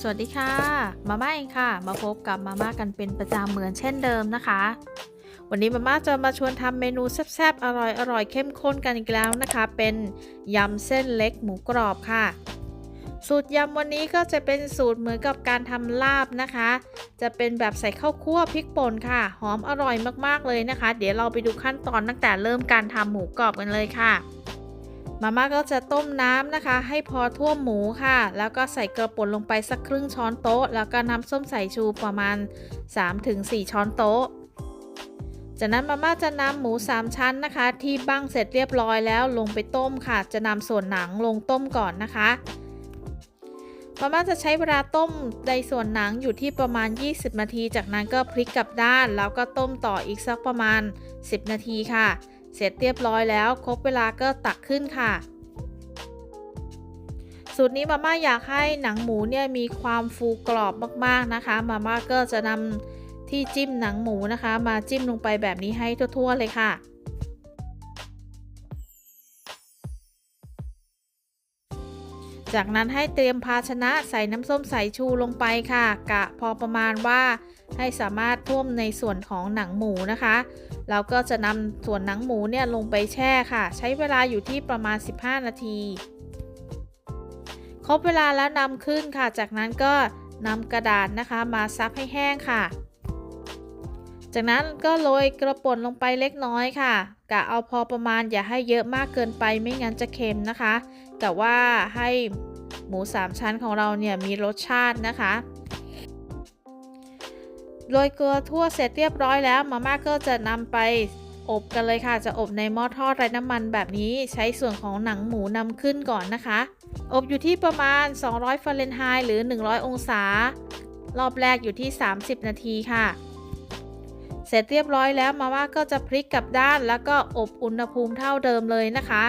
สวัสดีค่ะ มาม่าเองค่ะ มาพบกับมาม่ากันเป็นประจำเหมือนเช่นเดิมนะคะ วันนี้มาม่าจะมาชวนทำเมนูแซ่บๆ อร่อยอร่อยเข้มข้นกันอีกแล้วนะคะ เป็นยำเส้นเล็กหมูกรอบค่ะ สูตรยำวันนี้ก็จะเป็นสูตรเหมือนกับการทำลาบนะคะ จะเป็นแบบใส่ข้าวคั่วพริกป่นค่ะ หอมอร่อยมากๆเลยนะคะ เดี๋ยวเราไปดูขั้นตอนตั้งแต่เริ่มการทำหมูกรอบกันเลยค่ะ มาม่าก็จะต้มน้ำนะคะ ให้พอท่วมหมูค่ะ แล้วก็ใส่เกลือป่นลงไปสักครึ่งช้อนโต๊ะ แล้วก็น้ำส้มสายชูประมาณ 3-4 ช้อนโต๊ะ จากนั้นมาม่าจะนำหมู 3 ชั้นนะคะ ที่บ้างเสร็จเรียบร้อยแล้วลงไปต้มค่ะ จะนำส่วนหนังลงต้มก่อนนะคะมาม่าจะใช้เวลาต้มในส่วนหนังอยู่ที่ประมาณ 20 นาที จากนั้นก็พลิกกลับด้าน แล้วก็ต้มต่ออีกสักประมาณ 10 นาทีค่ะ เสร็จเรียบร้อยแล้วครบเวลาก็ตักขึ้นค่ะ สูตรนี้มาม่าอยากให้หนังหมูเนี่ยมีความฟูกรอบมากๆนะคะ มาม่าก็จะนำที่จิ้มหนังหมูนะคะ มาจิ้มลงไปแบบนี้ให้ทั่วๆเลยค่ะ จากนั้นให้เตรียมภาชนะใส่น้ำส้มสายชูลงไปค่ะ กะพอประมาณว่าให้สามารถท่วมในส่วนของหนังหมูนะคะ เราก็จะนำส่วนหนังหมูเนี่ยลงไปแช่ค่ะ ใช้เวลาอยู่ที่ประมาณ 15 นาที ครบเวลาแล้วนำขึ้นค่ะ จากนั้นก็นำกระดาษนะคะมาซับให้แห้งค่ะ จากนั้นก็โรยกระป่นลงไปเล็กน้อยค่ะ กะเอาพอประมาณอย่าให้เยอะมากเกินไปไม่งั้นจะเค็มนะคะ แต่ว่าให้หมู3ชั้นของเราเนี่ยมีรสชาตินะคะโรยเกลือทั่วเสร็จเรียบร้อยแล้วมาม่าก็จะนำไปอบกันเลยค่ะ จะอบในหม้อทอดไร้น้ำมันแบบนี้ใช้ส่วนของหนังหมูนำขึ้นก่อนนะคะ อบอยู่ที่ประมาณ 200ฟาเรนไฮต์หรือ 100 องศา รอบแรกอยู่ที่ 30 นาทีค่ะ เสร็จเรียบร้อยแล้วมาม่าก็จะพลิกกลับด้านแล้วก็อบอุณหภูมิเท่าเดิมเลยนะคะ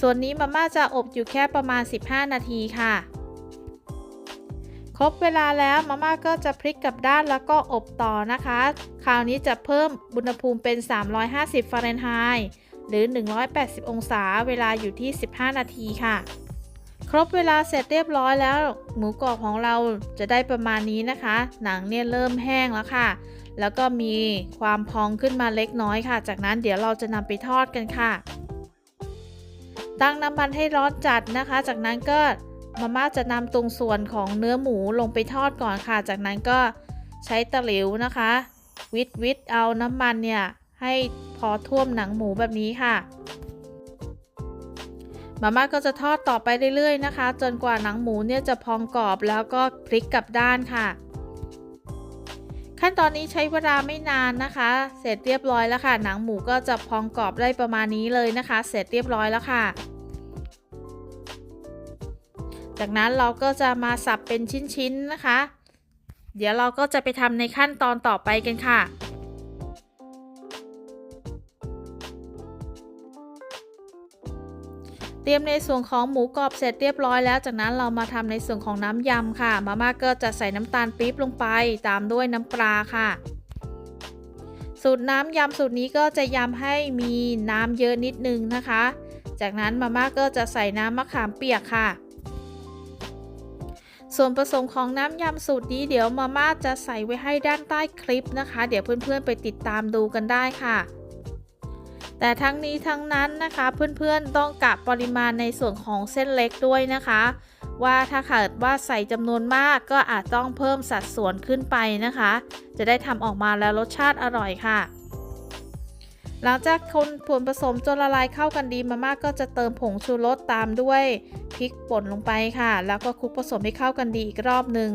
ส่วนนี้มาม่าจะอบอยู่แค่ประมาณ 15 นาทีค่ะ ครบเวลาแล้วมาม่าก็จะพลิกกลับด้านแล้วก็อบต่อนะคะ คราวนี้จะเพิ่มอุณหภูมิเป็น 350ฟาเรนไฮต์หรือ 180 องศา เวลาอยู่ที่ 15 นาทีค่ะ ครบเวลาเสร็จเรียบร้อยแล้ว หมูกรอบของเราจะได้ประมาณนี้นะคะ หนังเนี่ยเริ่มแห้งแล้วค่ะ แล้วก็มีความพองขึ้นมาเล็กน้อยค่ะ จากนั้นเดี๋ยวเราจะนำไปทอดกันค่ะ ตั้งน้ำมันให้ร้อนจัดนะคะ จากนั้นก็มาม่าจะนำตรงส่วนของเนื้อหมูลงไปทอดก่อนค่ะ จากนั้นก็ใช้ตะหลิวนะคะ วิดวิดเอาน้ำมันเนี่ยให้พอท่วมหนังหมูแบบนี้ค่ะ มาม่าก็จะทอดต่อไปเรื่อยๆนะคะ จนกว่าหนังหมูเนี่ยจะพองกรอบแล้วก็พลิกกลับด้านค่ะ ขั้นตอนนี้ใช้เวลาไม่นานนะคะ เสร็จเรียบร้อยแล้วค่ะ หนังหมูก็จะพองกรอบได้ประมาณนี้เลยนะคะ เสร็จเรียบร้อยแล้วค่ะ จากนั้นเราก็จะมาสับเป็นชิ้นๆนะคะ เดี๋ยวเราก็จะไปทำในขั้นตอนต่อไปกันค่ะ เตรียมในส่วนของหมูกรอบเสร็จเรียบร้อยแล้ว จากนั้นเรามาทำในส่วนของน้ำยำค่ะ มาม่าก็จะใส่น้ำตาลปี๊บลงไป ตามด้วยน้ำปลาค่ะ สูตรน้ำยำสูตรนี้ก็จะยำให้มีน้ำเยอะนิดนึงนะคะ จากนั้นมาม่าก็จะใส่น้ำมะขามเปียกค่ะส่วนผสมของน้ำยำสูตรนี้เดี๋ยวมาม่าจะใส่ไว้ให้ด้านใต้คลิปนะคะ เดี๋ยวเพื่อนๆไปติดตามดูกันได้ค่ะ แต่ทั้งนี้ทั้งนั้นนะคะ เพื่อนๆต้องกะปริมาณในส่วนของเส้นเล็กด้วยนะคะ ว่าถ้าเกิดว่าใส่จำนวนมากก็อาจต้องเพิ่มสัดส่วนขึ้นไปนะคะ จะได้ทำออกมาแล้วรสชาติอร่อยค่ะ หลังจากคนผลผสมจนละลายเข้ากันดีมาม่าก็จะเติมผงชูรสตามด้วยพริกป่นลงไปค่ะ แล้วก็คลุกผสมให้เข้ากันดีอีกรอบหนึ่ง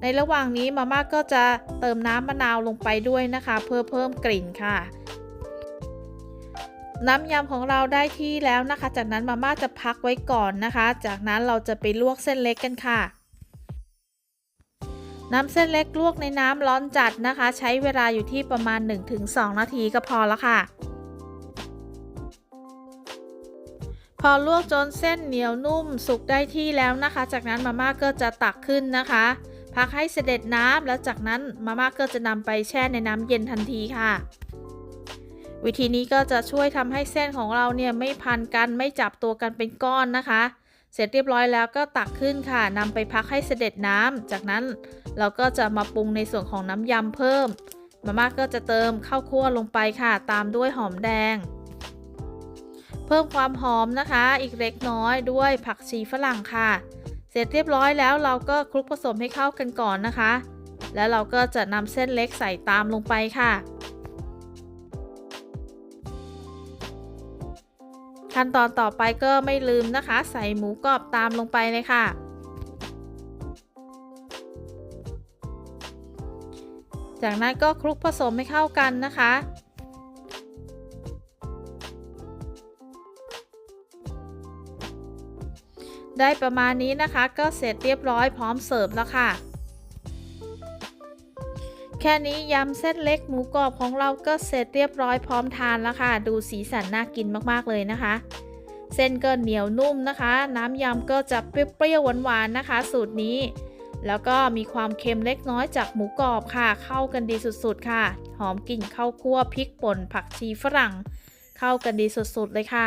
ในระหว่างนี้มาม่าก็จะเติมน้ำมะนาวลงไปด้วยนะคะ เพื่อเพิ่มกลิ่นค่ะ น้ำยำของเราได้ที่แล้วนะคะ จากนั้นมาม่าจะพักไว้ก่อนนะคะ จากนั้นเราจะไปลวกเส้นเล็กกันค่ะน้ำเส้นเล็กลวกในน้ำร้อนจัดนะคะ ใช้เวลาอยู่ที่ประมาณ 1-2 นาทีก็พอแล้วค่ะ พอลวกจนเส้นเหนียวนุ่มสุกได้ที่แล้วนะคะ จากนั้นมาม่าก็จะตักขึ้นนะคะ พักให้เสด็จน้ำแล้วจากนั้นมาม่าก็จะนำไปแช่ในน้ำเย็นทันทีค่ะ วิธีนี้ก็จะช่วยทำให้เส้นของเราเนี่ยไม่พันกันไม่จับตัวกันเป็นก้อนนะคะ เสร็จเรียบร้อยแล้วก็ตักขึ้นค่ะนำไปพักให้เสด็จน้ำจากนั้นเราก็จะมาปรุงในส่วนของน้ำยำเพิ่ม มาม่าก็จะเติมข้าวคั่วลงไปค่ะ ตามด้วยหอมแดง เพิ่มความหอมนะคะ อีกเล็กน้อยด้วยผักชีฝรั่งค่ะ เสร็จเรียบร้อยแล้วเราก็คลุกผสมให้เข้ากันก่อนนะคะ แล้วเราก็จะนำเส้นเล็กใส่ตามลงไปค่ะ ขั้นตอนต่อไปก็ไม่ลืมนะคะ ใส่หมูกรอบตามลงไปเลยค่ะ จากนั้นก็คลุกผสมให้เข้ากันนะคะได้ประมาณนี้นะคะก็เสร็จเรียบร้อยพร้อมเสิร์ฟแล้วค่ะ แค่นี้ยำเส้นเล็กหมูกรอบของเราก็เสร็จเรียบร้อยพร้อมทานแล้วค่ะ ดูสีสันน่ากินมากๆเลยนะคะ เส้นก็เหนียวนุ่มนะคะ น้ำยำก็จะเปรี้ยวๆหวานๆนะคะ สูตรนี้ แล้วก็มีความเค็มเล็กน้อยจากหมูกรอบค่ะ เข้ากันดีสุดๆค่ะ หอมกลิ่นข้าวคั่วพริกป่นผักชีฝรั่ง เข้ากันดีสุดๆเลยค่ะ